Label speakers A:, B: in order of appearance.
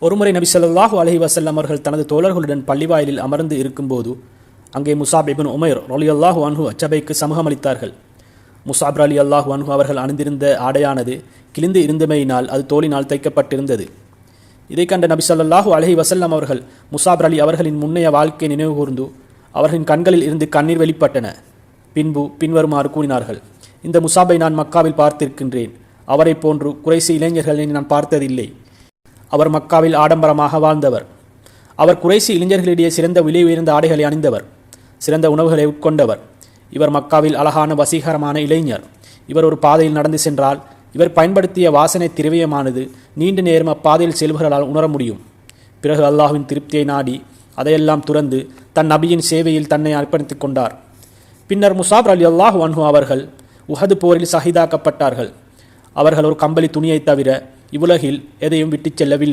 A: ஒருமுறை நபி சொல்லாஹு அலஹி வசல்லம் அவர்கள் தனது தோழர்களுடன் பள்ளிவாயிலில் அமர்ந்து இருக்கும்போது அங்கே முசாப் இப்னு உமைர் ரலியல்லாஹு அன்ஹு அச்சபைக்கு சமூகம் அளித்தார்கள். முசாப் அலி அல்லாஹு அன்ஹு அவர்கள் அணிந்திருந்த ஆடையானது கிழிந்து இருந்தமையினால் அது தோளினால் தைக்கப்பட்டிருந்தது. இதை கண்ட நபி சொல்லாஹு அலஹி வசல்லம் அவர்கள் முசாப் அலி அவர்களின் முன்னைய வாழ்க்கை நினைவு கூர்ந்து அவர்களின் கண்களில் இருந்து கண்ணீர் வெளிப்பட்டன. பின்பு பின்வருமாறு கூறினார்கள் இந்த முசாபை நான் மக்காவில் பார்த்திருக்கின்றேன். அவரைப் போன்று குறைசி இளைஞர்களை நான் பார்த்ததில்லை. அவர் மக்காவில் ஆடம்பரமாக வாழ்ந்தவர். அவர் குறைசி இளைஞர்களிடையே சிறந்த விலை உயர்ந்த ஆடைகளை அணிந்தவர் சிறந்த உணவுகளை உட்கொண்டவர். இவர் மக்காவில் அழகான வசீகரமான இளைஞர். இவர் ஒரு பாதையில் நடந்து சென்றால் இவர் பயன்படுத்திய வாசனை திரவியமானது நீண்ட நேரம் அப்பாதையில் செல்வர்களால் உணர முடியும். பிறகு அல்லாஹுவின் திருப்தியை நாடி அதையெல்லாம் துறந்து தன் நபியின் சேவையில் தன்னை அர்ப்பணித்துக் கொண்டார். பின்னர் முசாப் அலி அல்லாஹு அன்ஹு அவர்கள் உஹது போரில் சஹிதாக்கப்பட்டார்கள் அவர்கள் ஒரு கம்பளி துணியைத் தவிர இவ்வுலகில் எதையும் விட்டுச் செல்லவில்லை.